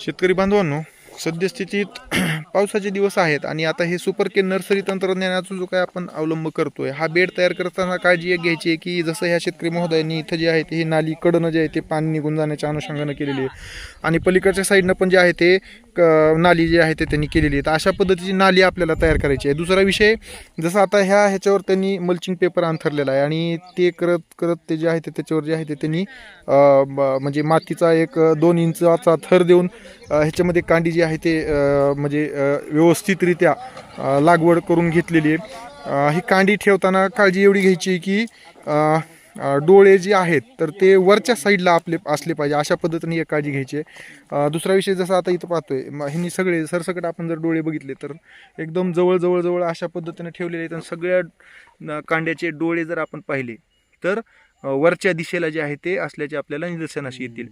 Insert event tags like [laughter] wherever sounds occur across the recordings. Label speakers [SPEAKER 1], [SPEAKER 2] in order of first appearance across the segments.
[SPEAKER 1] शेतकरी बांधवांनो सद्यस्थितीत [clears throat] पावसाचे दिवस आहेत आणि आता हे सुपर के नर्सरी तंत्रज्ञानाचा जो काय आपण अवलंब करतोय हा बेड तयार करताना काळजी एक घ्यायची आहे की जसं ह्या शेतकरी महोदयांनी इथं जे आहे ते हे नाली कडनं जे आहे ते पाणी निघून जाण्याच्या अनुषंगानं केलेली आहे. आणि पलीकडच्या साईडनं पण जे आहे ते नाली जी आहे ते त्यांनी केलेली आहे तर अशा पद्धतीची नाली आपल्याला तयार करायची आहे. दुसरा विषय जसं आता ह्या ह्याच्यावर त्यांनी मल्चिंग पेपर अंथरलेला आहे आणि ते करत करत ते जे आहे ते त्याच्यावर जे आहे ते त्यांनी ब- म्हणजे मातीचा एक दोन इंचाचा थर देऊन ह्याच्यामध्ये कांडी जी आहे ते म्हणजे व्यवस्थितरित्या लागवड करून घेतलेली आहे. ही कांडी ठेवताना काळजी एवढी घ्यायची आहे की डोळे जे आहेत तर ते वरच्या साईडला आपले असले पाहिजे अशा पद्धतीने एक काळजी घ्यायची. आहे दुसरा विषय जसा आता इथं पाहतोय ह्यांनी सगळे सरसकट आपण जर डोळे बघितले तर एकदम जवळ जवळ जवळ अशा पद्धतीने ठेवलेले आहेत आणि सगळ्या कांड्याचे डोळे जर आपण पाहिले तर वरच्या दिशेला जे आहे ते असल्याचे आपल्याला निदर्शनास येतील.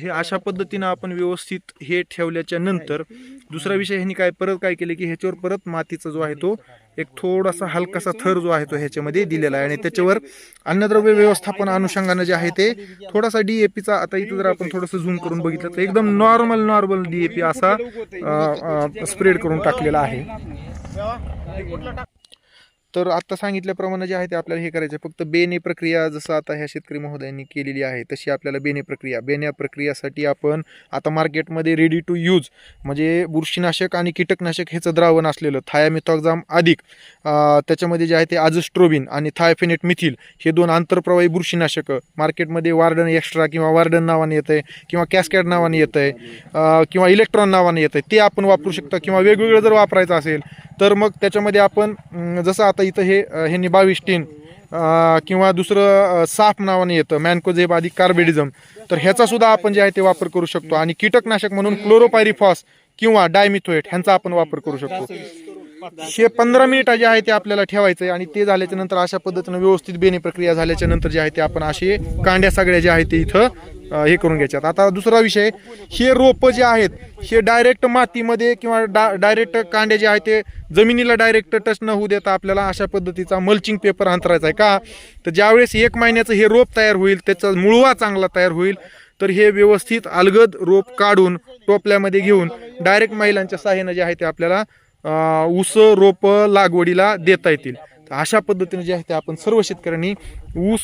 [SPEAKER 1] हे अशा पद्धतीनं आपण व्यवस्थित हे ठेवल्याच्या नंतर दुसरा विषय ह्यांनी काय परत काय केले की ह्याच्यावर परत मातीचा जो आहे तो एक थोडासा हलकासा थर जो आहे तो ह्याच्यामध्ये दिलेला आहे. आणि त्याच्यावर अन्नद्रव्य व्यवस्थापन अनुषंगानं जे आहे ते थोडासा डीएपीचा आता इथं जर आपण थोडंसं झूम करून बघितलं तर एकदम नॉर्मल नॉर्मल डीएपी असा स्प्रेड करून टाकलेला आहे. तर आत्ता सांगितल्याप्रमाणे जे आहे ते आपल्याला हे करायचं आहे. फक्त बेने प्रक्रिया जसं आता ह्या शेतकरी महोदयांनी केलेली आहे तशी आपल्याला बेने प्रक्रिया बेण्या प्रक्रियासाठी आपण आता मार्केटमध्ये रेडी टू यूज म्हणजे बुरशीनाशक आणि कीटकनाशक ह्याचं द्रावण असलेलं थायामिथॉक्झाम अधिक त्याच्यामध्ये जे आहे ते आजस्ट्रोबिन आणि थायफेनेट मिथिल हे दोन आंतरप्रवाही बुरशीनाशकं मार्केटमध्ये वार्डन एक्स्ट्रा किंवा वार्डन नावाने येतं आहे किंवा कॅस्कॅड नावाने येतं आहे किंवा इलेक्ट्रॉन नावाने येतं आहे ते आपण वापरू शकता किंवा वेगवेगळं जर वापरायचं असेल तर मग त्याच्यामध्ये आपण जसं आता इथं हे अं, ह्यांनी किंवा दुसरं साफ नावाने येतं मॅनकोझेब आधी कार्बेडिझम. तर ह्याचा सुद्धा आपण जे आहे ते वापर करू शकतो. आणि कीटकनाशक म्हणून क्लोरोपायरिफॉस किंवा डायमिथोएट ह्यांचा आपण वापर करू शकतो. हे पंधरा मिनिटं जे आहे ते आपल्याला ठेवायचं आहे आणि ते झाल्याच्यानंतर अशा पद्धतीनं व्यवस्थित बेने प्रक्रिया झाल्याच्यानंतर जे आहे ते आपण असे कांड्या सगळ्या ज्या आहेत ते इथं हे करून घ्यायच्यात. आता दुसरा विषय हे रोपं जे आहेत हे डायरेक्ट मातीमध्ये किंवा डा डायरेक्ट कांड्या जे आहेत ते जमिनीला डायरेक्ट टच न होऊ देता आपल्याला अशा पद्धतीचा मल्चिंग पेपर अंतरायचा आहे का? तर ज्यावेळेस एक महिन्याचं हे रोप तयार होईल त्याचा मुळवा चांगला तयार होईल तर हे व्यवस्थित अलगद रोप काढून टोपल्यामध्ये घेऊन डायरेक्ट महिलांच्या सहाय्यानं जे आहे ते आपल्याला ऊस रोप लागवडीला देता येतील. अशा पद्धतीने जे आहे ते आपण सर्व शेतकऱ्यांनी ऊस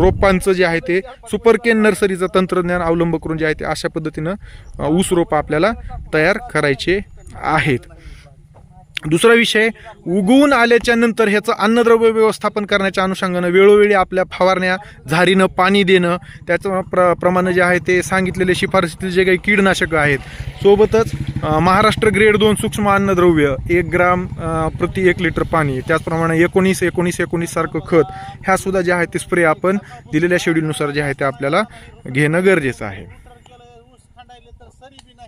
[SPEAKER 1] रोपांचं जे आहे ते सुपरकेन नर्सरीचं तंत्रज्ञान अवलंब करून जे आहे ते अशा पद्धतीनं ऊस रोप आपल्याला तयार करायचे आहेत. दुसरा विषय उगवून आल्याच्यानंतर ह्याचं अन्नद्रव्य व्यवस्थापन करण्याच्या अनुषंगानं वेळोवेळी आपल्या फवारण्या झारीनं पाणी देणं त्याचं प्र प्रमाणं जे आहे ते सांगितलेले शिफारसीतील जे काही कीडनाशकं आहेत सोबतच महाराष्ट्र ग्रेड दोन सूक्ष्म अन्नद्रव्य एक ग्राम प्रति एक लिटर पाणी त्याचप्रमाणे एकोणीस एकोणीस एकोणीस सारखं खत ह्यासुद्धा जे आहे ते स्प्रे आपण दिलेल्या शेड्यूलनुसार जे आहे ते आपल्याला घेणं गरजेचं आहे.